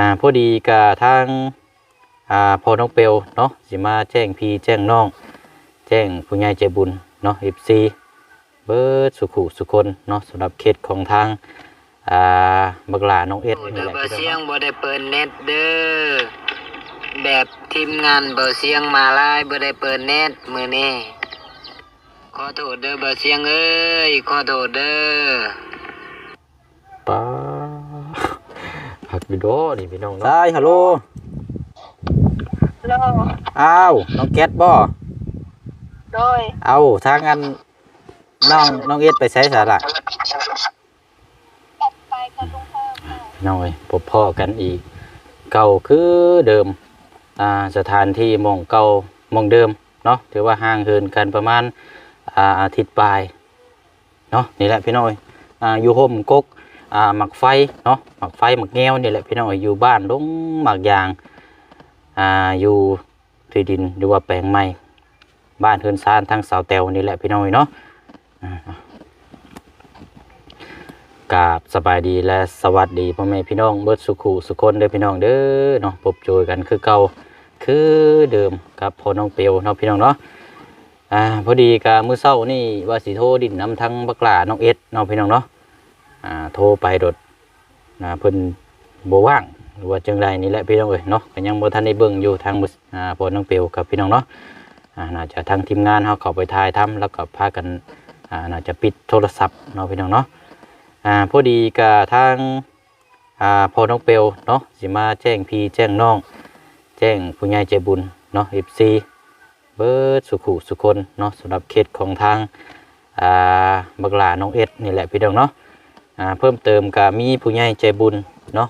อ่าพอดีกับทางอ่าพอน้องเปลวเนาะสิมาแจ้งพี่แจ้งน้อง แจ้งผู้ใหญ่ใจบุญเนาะ FC เบิร์ดสุขุสุคนเนาะสำหรับเคสของทางอ่าบักหลาน้องเอ็ดนี่เด้อแหละเบอพี่ร์เสียน้องงบ่ได้เปิดเน็ตเด้อแบบทีมงานเบอร์เสียงมาไลายบ่ได้เปิดเน็ตมือนี้ขอโทษเด้อเบอร์เสียงเอ้ยขอโทษเด้อ ป้า ผักวิดีโอนี่พี่น้องเนาะใช่ฮัลโหลโลอ้าวน้องแก๊สบ่โดยเอาทางอันน้องน้องเอ็ดไปใช้สาระตัดไปกับลุงเพิ่มค่ะน้อยพบพ่อกันอีก เก่าคือเดิมอ่าสถานที่หมองเก่าหมองเดิมเนาะถือว่าห่างเหินกันประมาณอ่าอาทิตย์ปลายเนาะนี่แหละพี่น้อยอ่าอยู่ห่มกก อ่าหมักไฟเนาะหมักไฟหมักแงวนี่แหละพี่น้อยอยู่บ้านลงหมักยางอ่าอยู่ที่ดินหรือว่าแปลงไม้บ้านเฮือนซานทางเสาแตวนี่แหละพี่น้อยเนาะกราบสบายดีและสวัสดีพ่อแม่พี่น้องเบิดสุขุสุคนเด้อพี่น้องเด้อเนาะพบจอกันคือเก่าคือเดิมกับพอน้องเปียวเนาะพี่น้องเนาะอ่าพอดีกับมื้อเช้านี่ว่าสิโทดินน้ำทั้งบักหลาน้องเอ็ดเนาะพี่น้องเนาะ อ่าโทรไปโดดนะเพิ่นบ่ว่างหรือว่าจังใดนี่แหละพี่น้องเอ้ยเนาะก็ยังบ่ทันได้เบิ่งอยู่ทางอ่าพอน้องเปียวกับพี่น้องเนาะอ่าน่าจะทางทีมงานเฮาเข้าไปถ่ายทำแล้วก็พากันอ่าน่าจะปิดโทรศัพท์เนาะพี่น้องเนาะอ่าพอดีกับทางอ่าพอน้องเปลเนาะสิมาแจ้งพี่แจ้งน้อง แจ้งผู้ใหญ่ใจบุญเนาะ FC เบิดสุขุสุคนเนาะสำหรับเคสของทางอ่าบักหลาน้องเอ็ดนี่แหละพี่น้องเนาะ อ่าเพิ่มเติมก็มีผู้ใหญ่ใจบุญเนาะ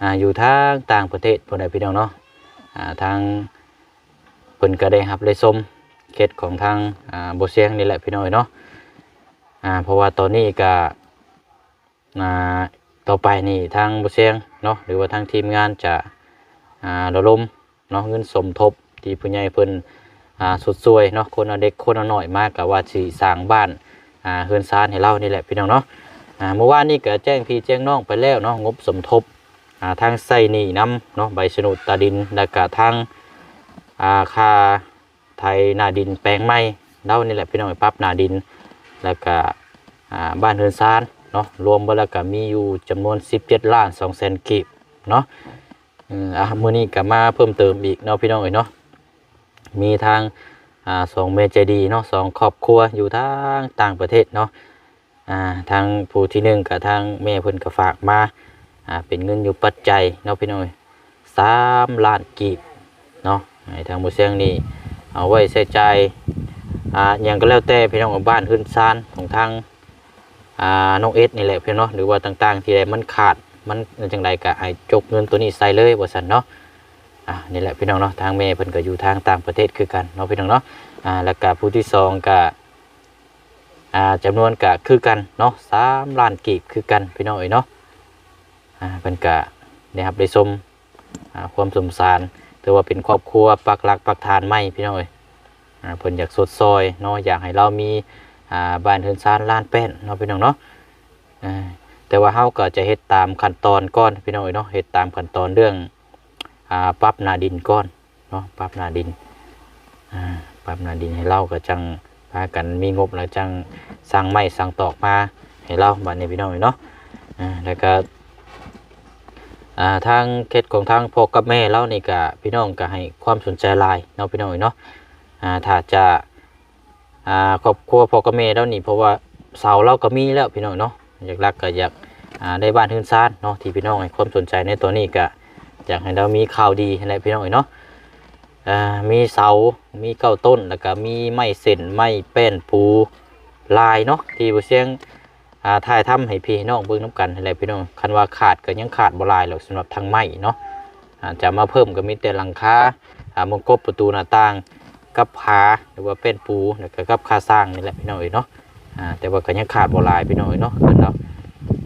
อ่าอยู่ทางต่างประเทศพวกใดพี่น้องเนาะอ่าทางเพิ่นก็ได้รับได้ชมเคสของทางอ่าบ่เสียงนี่แหละพี่น้องเนาะอ่าเพราะว่าตอนนี้ก็อ่าต่อไปนี่ทางบุเซียงเนาะหรือว่าทางทีมงานจะอ่าระดมเนาะเงินสมทบที่ผู้ใหญ่เพิ่นอ่าสุดสวยเนาะคนเอาเด็กคนเอาหน่อยมากกับว่าสิสร้างบ้านอ่าเฮือนซานให้เรานี่แหละพี่น้องเนาะ เมื่อวานนี้ก็แจ้งพี่แจ้งน้องไปแล้วเนาะงบสมทบทางไส้หนี่น้ำเนาะใบชนุดตาดินแล้วก็ทางอาคาไทยนาดินแปลงไม้เล่านี่แหละพี่น้องไปปั๊บนาดิน แล้วก็บ้านเฮือนซานเนาะรวมเบแล้วก็มีอยู่จำนวน 17 ล้าน2แสนกีบเนาะเอออะมื้อนี้ก็มาเพิ่มเติมอีกเนาะพี่น้องเอ้ยเนาะมีทางอ่าสองเมเจดีเนาะสองครอบครัวอยู่ทางต่างประเทศเนาะ อ่าทางผู้ที่หนึ่งกับทางแม่เพิ่นก็ฝากมาอ่าเป็นเงินอยู่ปัจจัยเนาะพี่น้องเอ้ยสามล้านกีบเนาะทางบ่เสียงนี่เอาไว้ใช้ใจ่ายอ่าหยังก็แล้วแต่พี่น้องเอาบ้านขึ้นซานของทางอ่าน้องเอสนี่แหละพื่นเนาะหรือว่าต่างๆ ที่ใดมันขาดมันจังใดก็ให้จกเงินตัวนี้ใส่เลยว่าสันเนาะอ่านี่แหละพี่น้องเนาะทางแม่เพิ่นก็อยู่ทางต่างประเทศคือกันเนาะพี่น้องเนาะอ่าแล้วก็ผู้ที่สองก็ อ่าจำนวนก็คือกันเนาะสามล้านกีบคือกันพี่น้องเอ้ยเนาะอ่าเพิ่นก็ได้รับได้ชมอ่าความสมสารถือว่าเป็นครอบครัวปักหลักปักฐานใหม่พี่น้องเอ้ยอ่าเพิ่นอยากสดซอยเนาะอยากให้เรามีอ่าบ้านเฮือนซานล้านแป้นเนาะพี่น้องเนาะอ่าแต่ว่าเฮาก็จะเฮ็ดตามขั้นตอนก่อนพี่น้องเอ้ยเนาะเฮ็ดตามขั้นตอนเรื่องอ่าปรับหน้าดินก่อนเนาะปรับหน้าดินอ่าปรับหน้าดินให้เราก็จัง พากันมีงบแล้วจังสร้างไม้สร้างตอกมาให้เราบัดนี้พี่น้องเอ้ยเนาะแล้วก็ทางเขตของทางพ่อกับแม่เรานี่ก็พี่น้องก็ให้ความสนใจลายเนาะพี่น้องเอ้ยเนาะถ้าจะครอบครัวพ่อกับแม่แล้วนี่เพราะว่าเสาเราก็มีแล้วพี่น้องเนาะอยากรักก็อยากได้บ้านทื่นซ่านเนาะที่พี่น้องให้ความสนใจในตัวนี้ก็อยากให้เรามีข่าวดีอะไรพี่น้องเนาะ อ่ามีเสา มีเก้าต้นแล้วก็มีไม้เส้นไม้แป้นปูลายเนาะที่บ่เสียงอ่าถ่ายทำให้พี่น้องเบิ่งน้ำกันอะไรพี่น้องคันว่าขาดก็ยังขาดบ่หลายหรอกสำหรับทางไม้เนาะอ่าจะมาเพิ่มก็มีแต่หลังคาอ่ามงกบประตูหน้าต่างกับผาหรือว่าเป็นปูแล้วก็กับคาสร้างนี่แหละพี่น้องเอ๋ยเนาะอ่าแต่ว่าก็ยังขาดบ่หลายพี่น้องเอ๋ยเนาะเนาะ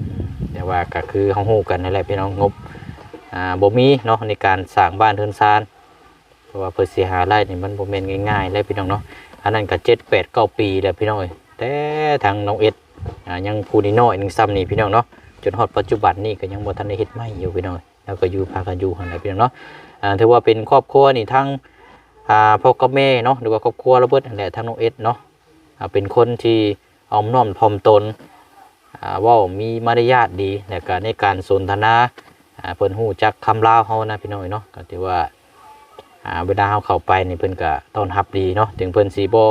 อืมแต่ว่าก็คือเฮาฮู้กันนั่นแหละพี่น้องงบอ่าบ่มีเนาะในการสร้างบ้านเรือนซาน ราะว่าเพื่อสิหาได้นี่มันบ่แม่นง่ายๆเลยพี่น้องเนาะอันนั้นก็7 8 9ปีแล้วพี่น้องเอ๋ยแต่ทางน้องเอ็ดอ่ายังผู้น้อยหนึงซ้ำนี่พี่น้องเนาะจนฮอดปัจจุบันนี่ก็ยังบ่ทันได้เฮ็ดใหม่อยู่พี่น้องเอ๋ยแล้วก็อยู่พากันอยู่หั่นแหละพี่น้องเนาะอ่าถือว่าเป็นครอบครัวนี่ทั้งอ่าพ่อกับแม่เนาะหรือว่าครอบครัวระเบิดนั่นแหละทั้งน้องเอสเนาะอ่าเป็นคนที่อ้อมน้อมถ่อมตนอ่าว่ามีมารยาทดีแล้วก็ในการสนทนาอ่าเพิ่นฮู้จักคำลาวเฮานะพี่น้องเนาะก็ถือว่า เวลาเฮาเข้าไปนี่เพิ่นก็ต้อนรับดีเนาะถึงเพิ่นสิบ่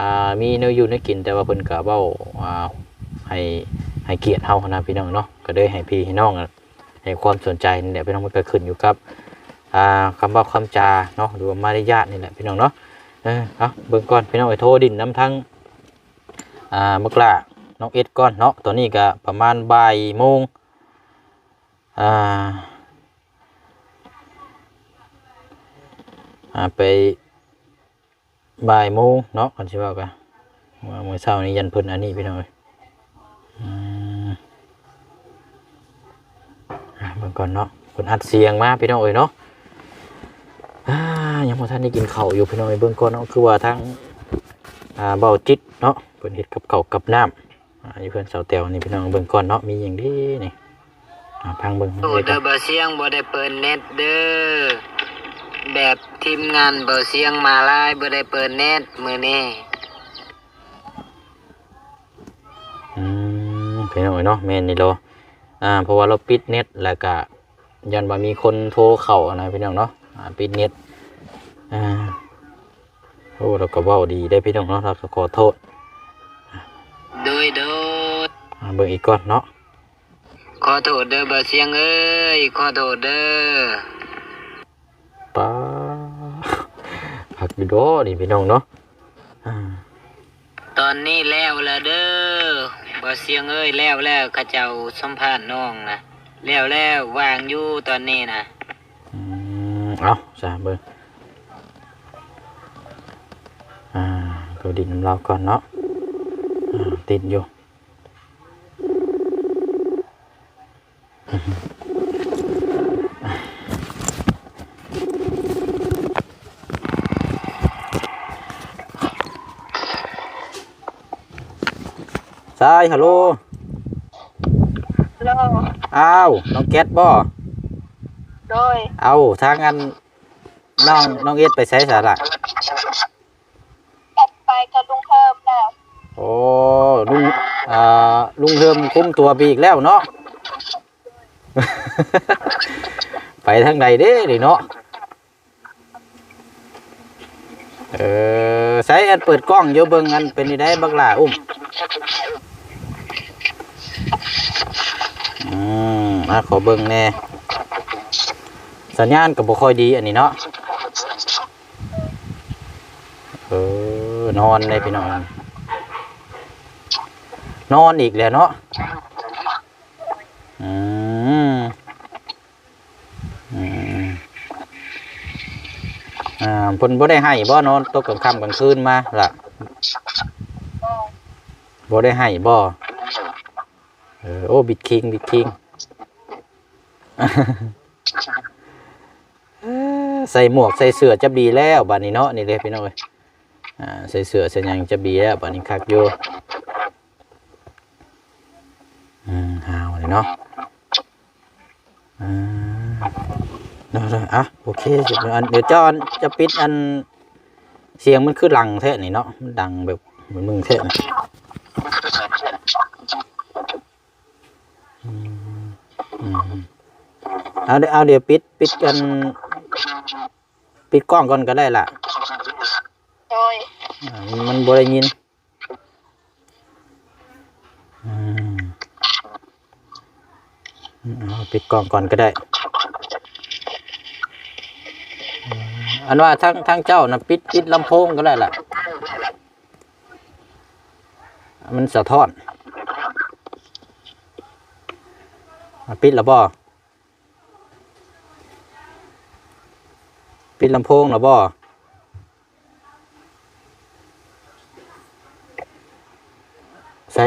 อ่ามีแนวออยู่แนวกินแต่ว่าเพิ่นก็เว้าอ่าให้ให้เกียรติเฮานะพี่น้องเนาะก็เลยให้พี่ให้น้องให้ความสนใจนี่แหละพี่น้องมันก็ขึ้นอยู่กับอ่าคำว่าคำจาเนาะหรือว่ามารยาทนี่แหละพี่น้องเนาะเออเอาเบิ่งก่อนพี่น้องไอ้โทดินน้ำทั้งอ่ามกละน้องเอ็ดก่อนเนาะตอนนี้ก็ประมาณบ่ายโมงอ่า อาไปบ่ายโมงเนาะก่อนสิว่ากันว่ามื้อเช้านี้ยันเพิ่นอันนี้พี่น้องเอ้ยอืมอ่าเบิ่งก่อนเนาะเพิ่นอัดเสียงมาพี่น้องเอ้ยเนาะอ่ายังบ่ทันได้กินข้าวอยู่พี่น้องเอ้ยเบิ่งก่อนเนาะคือว่าทางอ่าเบาจิตเนาะเพิ่นเฮ็ดกับข้าวกับน้ำอ่าอยู่เพิ่อนสาแตวนี่พี่น้องเบิ่งก่อนเนาะมีหยังดีนี่อ่าพังเบิ่งโอ้เดอนบ่เสียงบ่ได้เปิดเน็ตเด้อ แบบทีมงานบ่เสียงมาลายบ่ได้เปิดเน็ตมื้อนี้อืมพี่น้องเอ้ยเนาะแม่นนี่โลอ่าเพราะว่าเราปิดเน็ตแล้วก็ยันว่ามีคนโทรเข้านะพี่น้องเนาะอ่าปิดเน็ตอ่าโอ้เราก็เว้าดีได้พี่น้องเนาะเราก็ขอโทษโดยโดยอ่าเบิ่งอีกก่อนเนาะขอโทษเด้อบ่เสียงเอ้ยขอโทษเด้อ ป้าผัก อยู่โดนี่พี่น้องเนาะอ่าตอนนี้แล้วละเด้อบ่เสียงเอ้ยแล้วแล้วเขาเจ้าสัมภาษณ์น้องนะแล้วแล้วว่างอยู่ตอนนี้นะอืมเอาจ้าเบิ่งอ่าตัวดินน้ำเราก่อนเนาะอ่าติดอยู่ ใช่ฮัลโหลโลอ้าวน้องแก๊สบ่โดยเอาทางอันน้องน้องเอ็ดไปใช้สาระกลับไปกับลุงเพิ่มแล้ว โอ้ลุงอ่าลุงเทิมคุ้มตัวไปอีกแล้วเนาะ ไปทางใดเด้ดิเนาะเออใช้อันเปิดกล้องเดี๋ยวเบิ่งอันเป็นนี่ได้บักหล่าอุ้ม มอะขอเบิ่งแน่สัญญาณก็บ่ค่อยดีอันนี้เนาะเออนอนเลยพี่น้องนอนอีกแล้วเนาะอืมอืมอ่าเพิ่นบ่ได้ให้บ่นอนตกกลางค่ำกลางคืนมาล่ะบ่ได้ให้บ่เออโอ้บิดคิงบิดคิง ใส่หมวกใส่เสื้อจะดีแล้วบัดนี้เนาะนี่เลยพี่น้องเอ้ยใส่เสื้อใส่ยังจะดีแล้วบัดนี้คักอยู่อืมหาวเลยเนาะอ่าเนาะอะโอเคเดี๋ยวเดี๋ยวจอนจะปิดอันเสียงมันคือหลังแท้นี่เนาะมันดังแบบเหมือนมึงแท้นะอืมอืม เอาเดี๋ยวเอาเดี๋ยวปิดปิดกัน ปิดกล้องก่อนก็ได้ล่ะโดยอ่ามันบ่ได้ยินอืมเอาปิดกล้องก่อนก็ได้อืมอันว่าทั้งทั้งเจ้านะปิดปิดลำโพงก็ได้ล่ะ มันสะท้อนอะปิดแล้วบ่ ปิดลำโพงแล้วบ่ใช่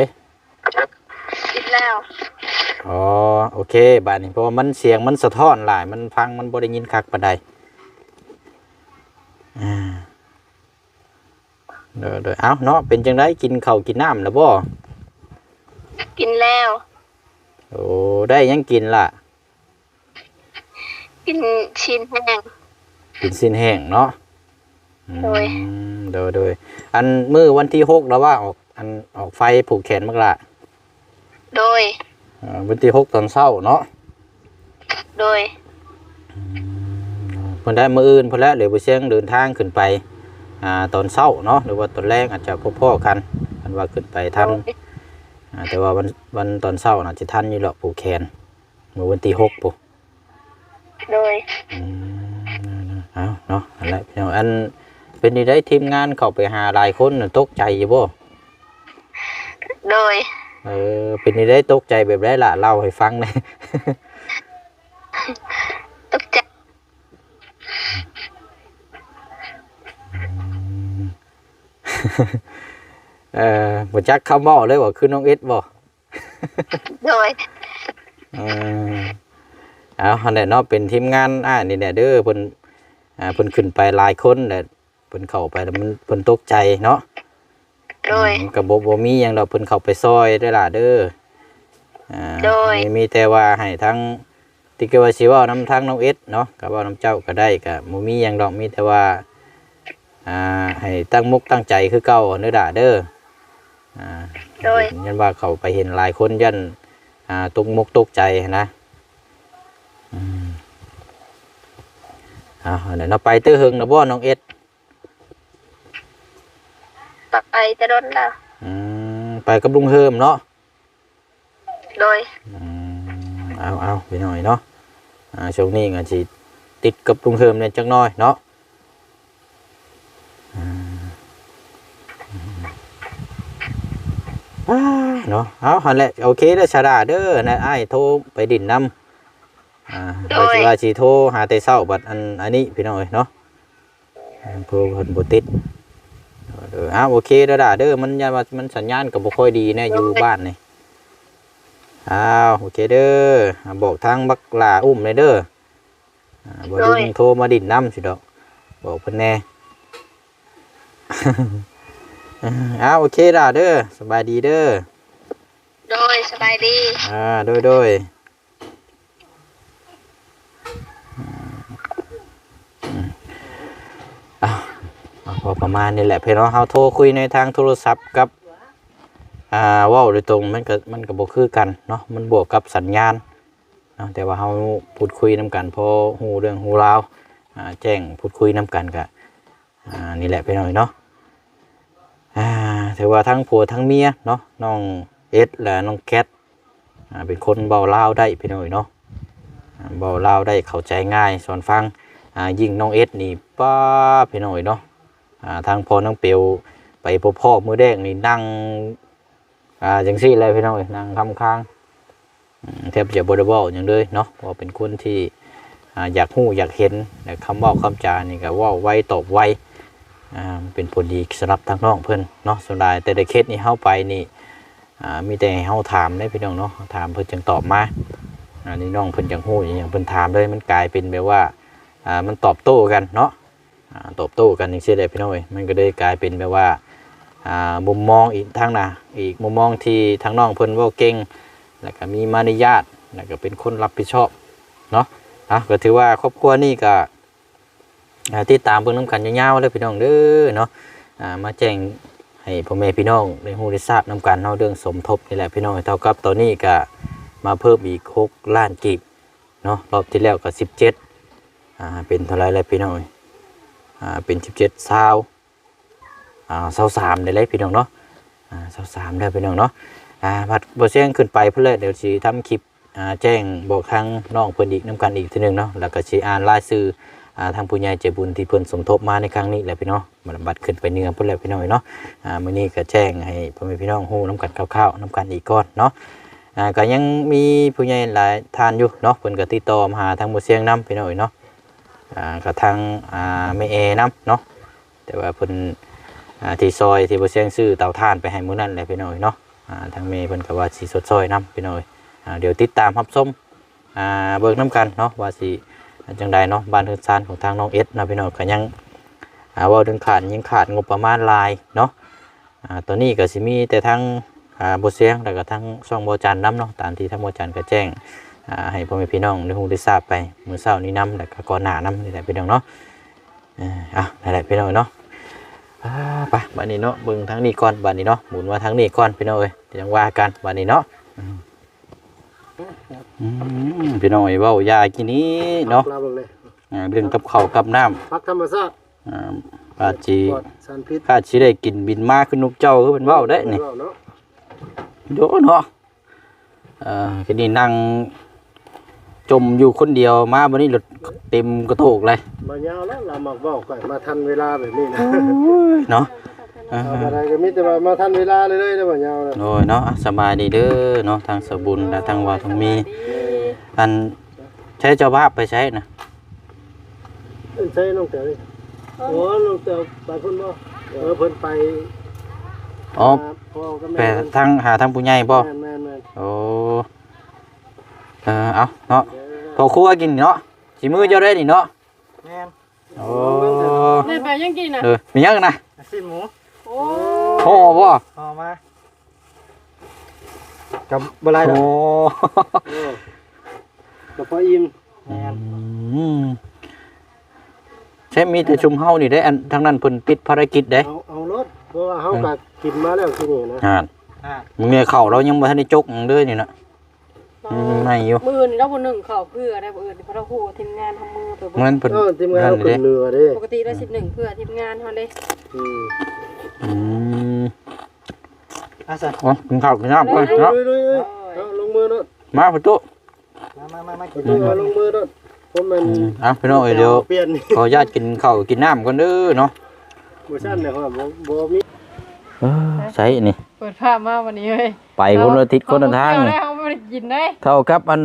คิดแล้ว อ๋อ โอเคบาดนี้เพราะว่ามันเสียงมันสะท้อนหลาย มันฟังมันบ่ได้ยินคักปานใดอ่าเดี๋ยวเดี๋ยวเอ้าเนาะเป็นจังไดกินข้าวกินน้ำแล้วบ่กินแล้ว โอ้ได้หยังกินล่ะ กินชิ้นแห้ง กินสิ้นแห้งเนาะอืมโดยโดยโดยอันมื้อวันที่หกแล้วว่าออกอันออกไฟผูกแขนมักละโดยอ่าวันที่หกตอนเช้าเนาะโดยเพิ่นได้มื้ออื่นเพิ่นแล้วเดี๋ยวบ่เสียงเดินทางขึ้นไปอ่าตอนเช้าเนาะหรือว่าตอนแรกอาจจะพอๆกันเพิ่นว่าขึ้นไปทันอ่าแต่ว่าวันวันตอนเช้าน่าจะทันอยู่หรอกผูกแขนมื้อวันที่หกปุ๊โดยอืม เอาเนาะอันแหละพี่น้องอันเป็นนี่ได้ทีมงานเข้าไปหาหลายคนน่ะตกใจอยู่บ่โดยเออเป็นนี่ได้ตกใจแบบไรล่ะเล่าให้ฟังหน่อย ตกใจเออบ่จักคำเว้าเลยว่าคือน้องเอ็ดบ่โดยเออเอาอันนั้นเนาะเป็นทีมงานอ่านี่แหละเด้อเพิ่น อ่าเพิ่นขึ้นไปหลายคนแหละเพิ่นเข้าไปแล้วมันเพิ่นตกใจเนาะโดย อืมก็บ่บ่มีหยังดอกเพิ่นเข้าไปซอยได้อล่ะเด้ออ่าโดย มีมีแต่ว่าให้ทั้งที่เกว่าสิเว้านํทางน้องเอ็ดเนาะก็เว้านํเจ้าก็ได้ก็บ่มีหยังดอกมีแต่ว่าอ่าให้ตั้งมุกตั้งใจคือเก่าเด้อล่ะเด้ออ่า โดย ยันว่าเขาไปเห็นหลายคนยันอ่าตกมุกตกใจนะอืมเอาเดี๋ยวเราไปตื้อหึงนะบ่น้องเอ็ดไปจะโดนแล้ว อืมไปกับลุงเฮิมเนาะโดยอืมเอาเอาไปหน่อยเนาะอ่าช่วงนี้ก็สิติดกับลุงเฮิมเนี่ยจักหน้อยเนาะอืมอ่าเนาะเอาหันแหละโอเคแล้วชาดาเด้อนะไอ้ายโทรไปดินน้ำ อ่าโดว่ายสิว่าสิโทรหาแต่เช้าบัดอันอันนี้พี่น้อยเนาะอ่าเพิ่นเพิ่นบ่ติดเออเอาโอเคแล้วด่าเด้อมันยาว่ามันสัญญาณก็บ่ค่อยดีแน่อยู่บ้านนี่อ้าวโอเคเด้ออ่าบอกทางบักหลาอุ้มเลยเด้ออ่าบ่ลุงโทรมาดินน้ำสิดอก บอกเพิ่นแน่ อ้าวโอเคด่าเด้อสบายดีเด้อ โดยสบายดี อ่าโดยโดยอ่าเอา พอประมาณนี้แหละพี่น้องเราโทรคุยในทางโทรศัพท์กับอ่าว่าโดยตรงมันก็มันก็บ่คือกันเนาะมันบวกกับสัญญาณเนาะแต่ว่าเราพูดคุยนํกันพอฮู้เรื่องฮู้ราวอ่าแจ้งพูดคุยนํกันก็อ่านี่แหละพี่น้องเนาะอ่าถือว่าทั้งผัวทั้งเมียเนาะน้องเอสและน้องแคทอ่าเป็นคนเบาเล่าได้พี่น้องเนาะอ่าเบาลาได้เข้าใจง่ายสอนฟังอ่ายิ่งน้องเอสนี่ป้าพี่น้องเนาะ ทางพอน้องเปียวไปพบพ่อมือแดงนี่นั่งอ่าจังซี่เลยพี่น้องนั่งคำค้างแทบจะบริบอลอย่างเลยเนาะเพราะเป็นคนที่ออยากหู้อยากเห็นแต่คำว่าคำจานี่ก็ว่าไวตอบไวเป็นผลดีสำหรับทางน้องเพิ่อนเนาะสุดท้ายแต่ในเคสนี้เข้าไปนี่มีแต่ให้าถามได้พี่น้องเนาะถามเพิ่นจังตอบมาอันนี้น้องเพิ่อนจังหู้อย่างเพิ่อนถามเลยมันกลายเป็นแบบว่ามันตอบโต้กันเนาะ ตอบโต้กันอย่างเช่นใดพี่น้องเอ้ยมันก็เลยกลายเป็นแบบว่ามุมมองอีกทางนะอีกมุมมองที่ทางน้องเพิ่นว่าเก่งแล้วก็มีมารยาทแล้วก็เป็นคนรับผิดชอบเนาะอะก็ถือว่าครอบครัวนี่ก็อ่ติดตามเบิ่งน้ำกันยาวๆเลยพี่น้องเด้อเนาะมาแจ้งให้พ่อแม่พี่น้องได้ฮู้ได้ทราบนํกันเนาะเรื่องสมทบนี่แหละพี่น้องเท่ากับตอนนี้ก็มาเพิ่มอีก6ล้านกีบเนาะรอบที่แล้วก็17อ่าเป็นเท่าไรแล้วพี่น้อง อ่าเป็น17ซาวอ่าเสาสามได้เลยพี่น้องเนาะอ่าเสาสามได้พี่น้องเนาะอ่าบัดบ่เสียงขึ้นไปเพื่อเลยเดี๋ยวสิทำคลิปอ่าแจ้งบอกทางน้องเพิ่นอีกนํกันอีกทีหนึ่งเนาะแล้วก็สิอ่านรายชื่ออ่าทางผู้ใหญ่ใจบุญที่เพิ่นสมทบมาในครั้งนี้แหละพี่น้องมันบัดขึ้นไปเนื้อเพิ่นแล้วพี่น้องเนาะอ่ามื้อนี้ก็แจ้งให้พ่อแม่พี่น้องฮู้นํกันคร่าวๆนํกันอีกก่อนเนาะอ่าก็ยังมีผู้ใหญ่หลายท่านอยู่เนาะเพิ่นก็ติดต่อมาหาทางบ่เสียงนํพี่น้องเนาะ อ่าก็ทางอ่าแม่เอนํเนาะแต่ว่าเพิ่นอ่าที่ซอยที่บ่เสียงซื้อเตาถ่านไปให้มื้อนั้นแหละพี่น้อยเนาะอ่าทางเมย์เพิ่นก็ว่าสิสดซอยนํพี่น้อยอ่าเดี๋ยวติดตามรับชมอ่าเบิ่งนํกันเนาะว่าสิจังใดเนาะบ้านเรือนซานของทางน้องเอสนะพี่น้อยก็ยังอ่าว้าถึงขาดยังขาดงบประมาณลายเนาะอ่าตัวนี้ก็สิมีแต่ทางอ่าบ่เสียงแล้วก็ทางช่องบ่จันนํเนาะตามที่ทางบ่จันก็แจ้ง ให้พ่อแม่พี่น้องได้ฮู้ได้ทราบไปมื้อเช้านี้นํแล้วก็ก่อนหน้านํนี่แหละพี่น้องเนาะเอ่ออะนั่นแหละพี่น้องเนาะอ่าไปบัดนี้เนาะเบิ่งทางนี้ก่อนบัดนี้เนาะหมุนมาทางนี้ก่อนพี่น้องเอ้ยเดี๋ยวจังว่ากันบัดนี้เนาะอืมอืมพี่น้องเอ้ยเว้ายากินนี้เนาะปลาเบิ่งเลยอ่าเรื่องกับข้าวกับน้ำพักธรรมชาติอ่าอาจสิปลอดสารพิษอาจสิได้กินบินมาขึ้นนกเจ้าคือเป็นเว้าได้นี่เนาะโดเนาะเอ่อทีนี้นั่ง จมอยู่คนเดียวมาวันนี้รถเต็มกระโถกเลยมายาวแล้วเรามาเว้าก่อนมาทันเวลาแบบนี้นะเนาะอ่าเอาอะไรก็มีแต่ว่ามาทันเวลาเลยเลยนะบ่ยาวนะโอ้ยเนาะอะสบายดีเด้อเนาะทางสบุญและทางว่าทางมีอันใช้เจ้าภาพไปใช้นะเอ้ยใช่น้องเต๋อนี่โอ้น้องเต๋อไปเพิ่นบ่เออเพิ่นไปอ๋อหาพ่อกับไปแม่ทางหาทางผู้ใหญ่บ่แม่นแม่นแม่นโอ้ เออเอาเนาะเด้อพอครัวกินเนาะสิมือเจ้าได้นี่เนาะแม่นโอ้เล่นไปยังกินอะเออมีหยังนะสิ้นหมูโอ้โอ้บ่เอามากับบ่ไรดอกโอ้เออกับพ่ออิ่มอืมใช่มีแต่ชุมเฮานี่ได้อันทางนั้นเพิ่นปิดภารกิจได้เอาเอารถเพราะว่าเฮาก็กินมาแล้วที่นี่นะอ่านมึงเนี่ยเข้าเรายังบ่ทันได้จกหยังเด้อนี่นะ อืมไม่อยู่มือนี่เราบนหนึ่งเข่าเพื่อได้บ่อื่นเพราะเราโหทีมงานทำมือไปบ่มันเพิ่นเออทีมงานเราขึ้นเรือเด้ปกติได้สิบหนึ่งเพื่อทีมงานเฮาเด้อืมอืมอาซะอ๋อกินข้าวกินน้ำก่อนเนาะลุยๆๆเอาลงมือเนาะมาประตูมามามามากินเอาลงมือเนาะผมมันอืมอะพี่น้องเอ้ยเดี๋ยวเปลี่ยนนี่ขออนุญาตกินข้าวกินน้ำก่อนเด้อเนาะบ่ซั่นเนี่ยครับบ่บ่มีเออใช่นี่ เปิดภาพมาวันนี้เฮ้ย ไปคนละทิศคนละทางเอนี่เไม่ได้ กินได้เท่ากับอัน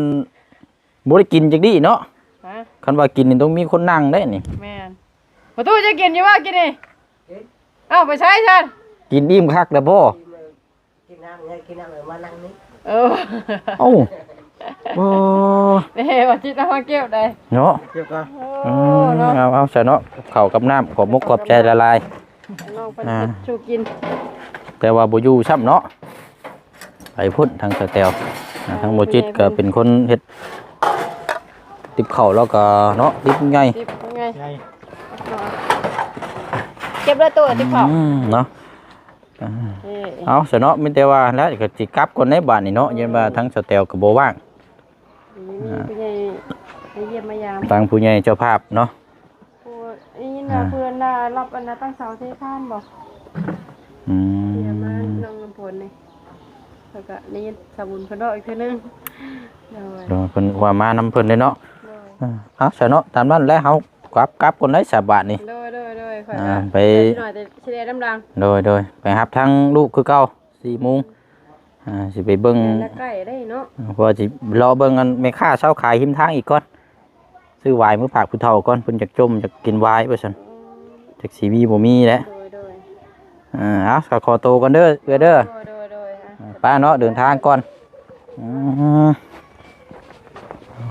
บ่ได้กินจักดีเนาะฮะคันว่ากินนี่ต้องมีคนนั่งได้นี่ แม่นประตูจะกินอยู่ว่ากินนี่เอ้าไปใช้ฉันกินอิ่มคักแล้วบ่เออเอ้าบ่นี่ว่าจิตเอามาเก็บได้เนาะเกี่ยวกับโอ้อืมเนาะเอาเอาซะเนาะข้าวกับน้ำขอบมุกขอบใจละลาย น้องไปอ่า ชูกินแต่ว่าบ่อยู่ซ้ำเนาะไปพุ่นทางสแตลอ่า ทางโมจิตก็เป็นคนเฮ็ดติบเข่าวแล้วก็เนาะติบไงติบยังไงไงเก็บได้ตัวติบเขาอืมเนาะอ่าเอ้ยเอาซะเนาะมีแต่ว่าแล้วก็สิกลับคนในบ้านนี่เนาะยันว่าทางสแตลก็บ่ว่างนี่ผู้ใหญ่ไปเยี่ยมมายามทางผู้ใหญ่เจ้าภาพเนาะผู้นี่นะเพื่อนน่ะรับอันนะตั้งเสาเทพานบอกอืเดี๋ยวมามลงลำพลนี่ แล้วก็นี่สบุนเพิ่นดอกอีกเทื่อนึงเดี๋ยวเดี๋ยวเพิ่นว่ามานํเพิ่นเลยเนาะเดี๋ยวอ่าเอาซะเนาะตามนั้นแหล้วเฮากลับกลับคนได้สบาทนี่ โดยโดยโดยข่อยอ่าว่าไป หน่อยแต่เฉลี่ยน้ำดังโดยโดยไปรับทางลูกคือเก่า4โมงอ่าสิไปเบิ่ง แล้วใกล้ได้เนาะเพราะว่าสิรอเบิ่งกันแม่ค้าเช่าขายหิมทางอีกก่อนซื้อวายมื้อฝากผู้เฒ่าก่อนเพิ่นจักจมจักกินวายว่าซั่นจักสีมีบ่มีแหละโดยโดย อ่าเอาก็ขอโตวก่อนเด้อเอื้อเด้อ โดย ป้าเนาะเดินทางก่อนอืม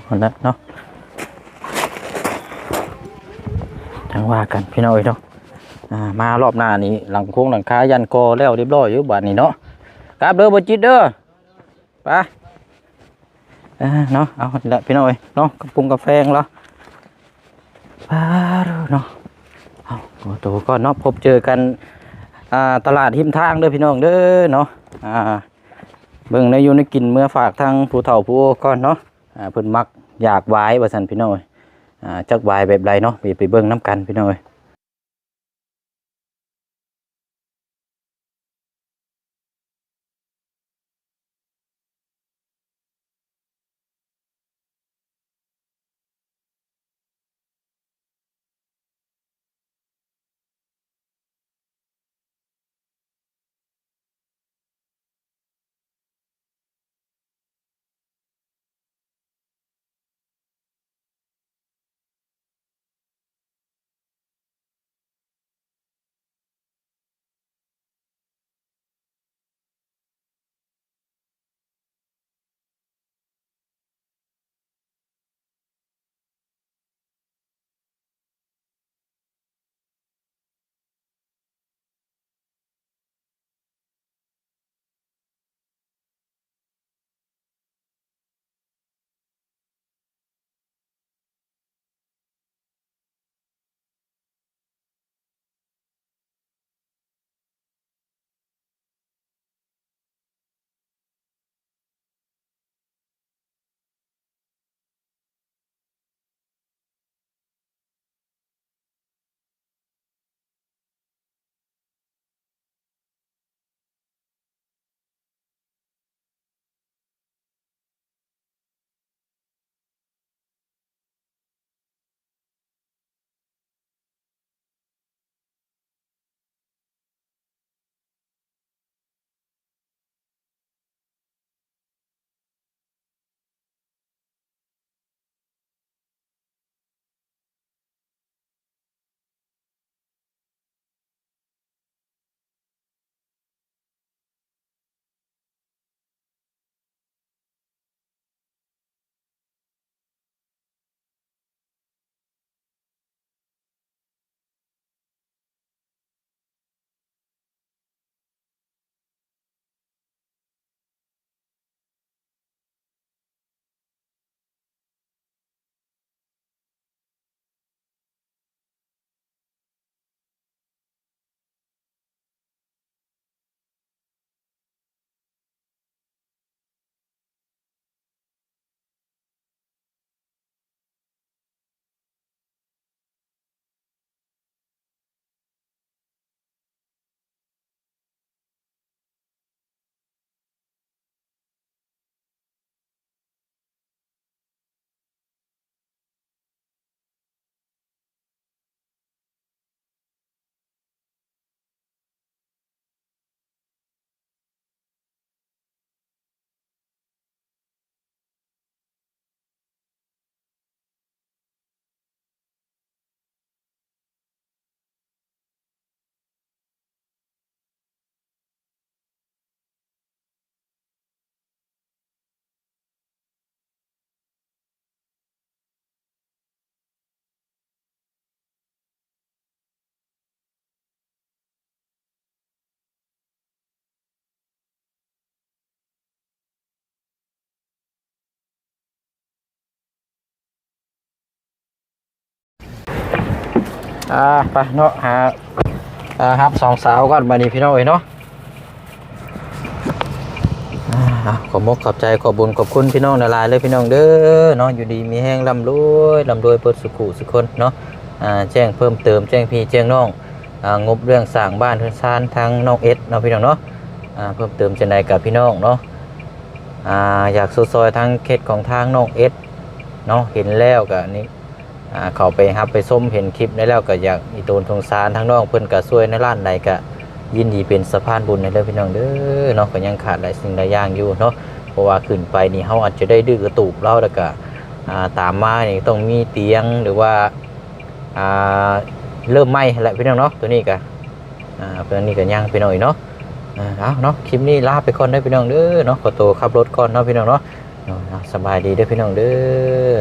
เอาละเนาะจังว่ากันพี่น้อยเนาะมารอบหน้านี้หลังโค้งหลังคายันกอแล้วเรียบร้อยอยู่บัดนี้เนาะกราบเด้อบจิตเด้อไปอ่าเนาะเอาละพี่น้อยเนาะกระปุงกาแฟงแล้วปาเด้อเนาะเอาตัวก่อนเนาะพบเจอกันตลาดหิมทางเด้อพี่น้องเด้อเนาะอ่า เบิ่งในอยู่ในกินเมื่อฝากทางผู้เฒ่าผู้ก่อนเนาะอ่าเพิ่นมักอยากวายว่าซั่นพี่น้องอ้ยอ่าจักวายแบบไรเนาะไปไปเบิ่งน้กันพี่น้อง อ่าไปเนาะหาอ่าครับสองสาวก่อนบัดนี้พี่น้องเอ้ยเนาะอ่าขอบมกขอบใจขอบบุญขอบคุณพี่น้องหลายๆเลยพี่น้องเด้อเนาะอยู่ดีมีแห้งร่ำรวยร่ำรวยเปิดสุขุสุขคนเนาะอ่าแจ้งเพิ่มเติมแจ้งพี่แจ้งน้องอ่างบเรื่องสร้างบ้านเรือนซานทางน้องเอสเนาะพี่น้องเนาะอ่าเพิ่มเติมจังใดกับพี่น้องเนาะอ่าอยากซูซอยทางเขตของทางน้องเอสเนาะเห็นแล้วก็นี่อ่า เขาไปฮับไปส้มเห็นคลิปได้แล้วก็อยากอีโตนทงสารทั้งน้องเพิ่อนก็ช่วยในร้านใดก็ยินดีเป็นสะพานบุญในเด้องพี่น้องเด้อเนาะก็ยังขาดหลายสิ่งหลายอย่างอยู่เนาะเพราะว่าขึ้นไปนี่เฮาอาจจะได้ดื้อกระตูบเราแล้วก็ตามมานี่ต้องมีเตียงหรือว่าเริ่มไหม้แหละพี่น้องเนาะตัวนี้ก็อ่าเพื่อนนี่ก็ยังพี่น้องอีกเนาะอ่าเอาเนาะคลิปนี้ลาไปก่อนเด้พี่น้องเด้อเนาะขอตัวขับรถก่อนเนาะพี่น้องเนาะเนาะสบายดีเด้อพี่น้องเด้อ